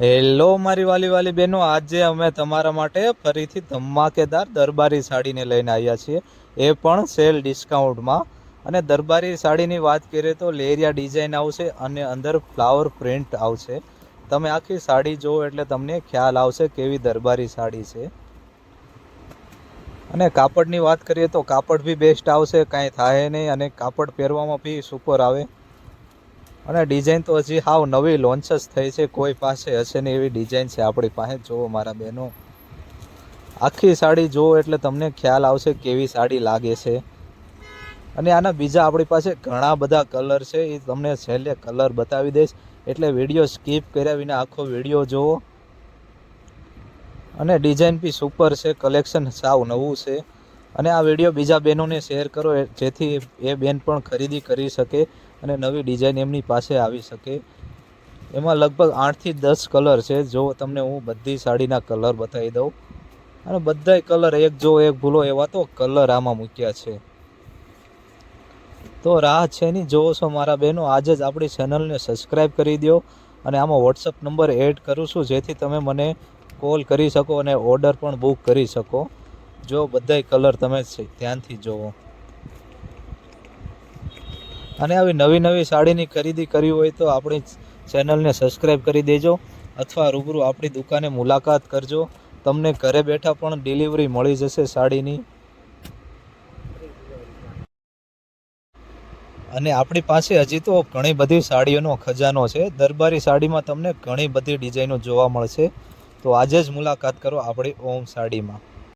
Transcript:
Hello મારી વાલી વાલી બહેનો, આજે અમે તમારા માટે ફરીથી ધમાકેદાર દરબારી સાડીને લઈને આવ્યા છીએ. એ પણ સેલ ડિસ્કાઉન્ટમાં. અને દરબારી સાડીની વાત કરીએ તો લેરિયા ડિઝાઇન આવશે અને અંદર ફ્લાવર પ્રિન્ટ આવશે. તમે આખી સાડી જુઓ એટલે તમને ખ્યાલ આવશે કેવી દરબારી સાડી છે. અને કાપડની વાત કરીએ તો કાપડ બી બેસ્ટ આવશે, કાંઈ થાય નહીં અને કાપડ પહેરવામાં બી સુપર આવે. અને ડિઝાઇન તો હજી હાવ નવી લોન્ચ જ થઈ છે. કોઈ પાસે હશે નહીં એવી ડિઝાઇન છે આપણી પાસે. જુઓ મારા બહેનો. આખી સાડી જુઓ એટલે તમને ખ્યાલ આવશે કેવી સાડી લાગે છે. અને આના બીજા આપણી પાસે ઘણા બધા કલર છે. એ તમને છેલ્લે કલર બતાવી દઈશ. એટલે વીડિયો સ્કીપ કર્યા વિના આખો વીડિયો જુઓ. અને ડિઝાઇન બી સુપર છે. કલેક્શન સાવ નવું છે. અને આ વીડિયો બીજા બહેનોને શેર કરો જેથી એ બેન પણ ખરીદી કરી શકે અને નવી ડિઝાઇન એમની પાસે આવી શકે. એમાં લગભગ આઠથી દસ કલર છે. જો તમને હું બધી સાડીના કલર બતાવી દઉં. અને બધાય કલર એક જો એક ભૂલો એવા તો કલર આમાં મૂક્યા છે. તો રાહ છે નહીં જોવો છો મારા બહેનો, આજે જ આપણી ચેનલને સબસ્ક્રાઈબ કરી દો અને આમાં વોટ્સઅપ નંબર એડ કરું છું, જેથી તમે મને કોલ કરી શકો અને ઓર્ડર પણ બુક કરી શકો. જો બધાય કલર તમે ધ્યાનથી જોવો. અને આવી નવી નવી સાડીની ખરીદી કરવી હોય તો આપણી ચેનલને સબસ્ક્રાઈબ કરી દેજો અથવા રૂબરૂ આપણી દુકાને મુલાકાત કરજો. તમને ઘરે બેઠા પણ ડિલિવરી મળી જશે સાડીની. અને આપણી પાસે હજી તો ઘણી બધી સાડીઓનો ખજાનો છે. દરબારી સાડીમાં તમને ઘણી બધી ડિઝાઇનો જોવા મળશે. તો આજે જ મુલાકાત કરો આપણી ઓમ સાડીમાં.